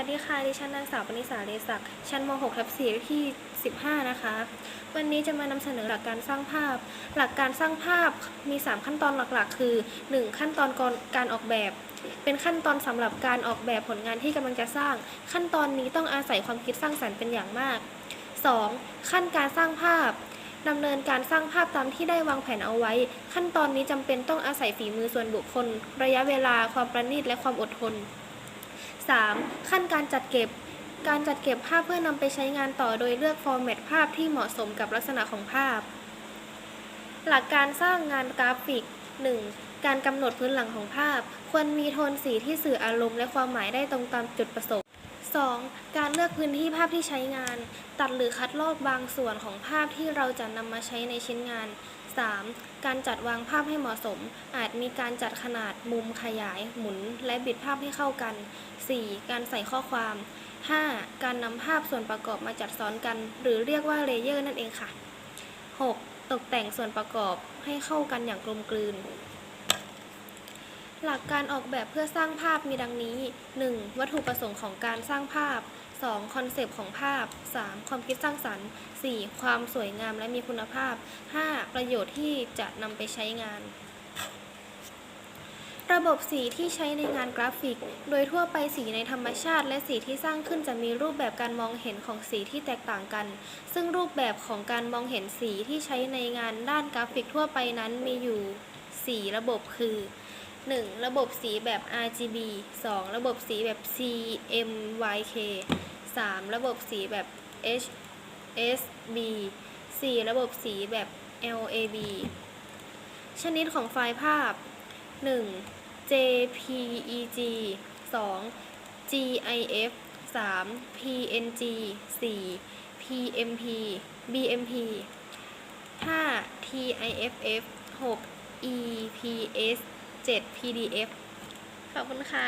วัสดีค่ะ ดิฉันนางสาวปณิสาเรศักดิ์ชั้นม .6 ทับ4ที่ 15 นะคะ วันนี้จะมานำเสนอหลักการสร้างภาพ หลักการสร้างภาพมี 3 ขั้นตอนหลักๆ คือ 1. ขั้นตอนก่อนการออกแบบ เป็นขั้นตอนสำหรับการออกแบบผลงานที่กำลังจะสร้าง ขั้นตอนนี้ต้องอาศัยความคิดสร้างสรรค์เป็นอย่างมาก 2. ขั้นการสร้างภาพดำเนินการสร้างภาพตามที่ได้วางแผนเอาไว้ ขั้นตอนนี้จำเป็นต้องอาศัยฝีมือส่วนบุคคล ระยะเวลาความประณีตและความอดทน 3. ขั้นการจัดเก็บ การจัดเก็บภาพเพื่อนำไปใช้งานต่อโดยเลือกฟอร์แมตภาพที่เหมาะสมกับลักษณะของภาพ หลักการสร้างงานกราฟิก 1. การกำหนดพื้นหลังของภาพ ควรมีโทนสีที่สื่ออารมณ์และความหมายได้ตรงตามจุดประสงค์ 2. การเลือกพื้นที่ภาพที่ใช้งาน ตัดหรือคัดลอกบางส่วนของภาพที่เราจะนำมาใช้ในชิ้นงาน 3. การจัดวางภาพให้เหมาะสม อาจมีการจัดขนาดมุมขยาย หมุน และบิดภาพให้เข้ากัน 4. การใส่ข้อความ 5. การนำภาพส่วนประกอบมาจัดซ้อนกัน หรือเรียกว่าเลเยอร์นั่นเองค่ะ 6. ตกแต่งส่วนประกอบให้เข้ากันอย่างกลมกลืน หลักการออกแบบเพื่อสร้างภาพมีดังนี้ 1. วัตถุประสงค์ของการสร้างภาพ 2. คอนเซปต์ของภาพ 3. ความคิดสร้างสรรค์ 4. ความสวยงามและมีคุณภาพ 5. ประโยชน์ที่จะนำไปใช้งาน ระบบสีที่ใช้ในงานกราฟิก โดยทั่วไปสีในธรรมชาติ และสีที่สร้างขึ้นจะมีรูปแบบการมองเห็นของสีที่แตกต่างกัน ซึ่งรูปแบบของการมองเห็นสีที่ใช้ในงานด้านกราฟิกทั่วไปนั้นมีอยู่ 4 ระบบคือ 1. ระบบสีแบบ RGB 2. ระบบสีแบบ CMYK 3. ระบบสีแบบ HSB 4. ระบบสีแบบ LAB ชนิดของไฟล์ภาพ 1. JPEG 2. GIF 3. PNG 4. PMP BMP 5. TIFF 6. EPS 7 PDF ขอบคุณค่ะ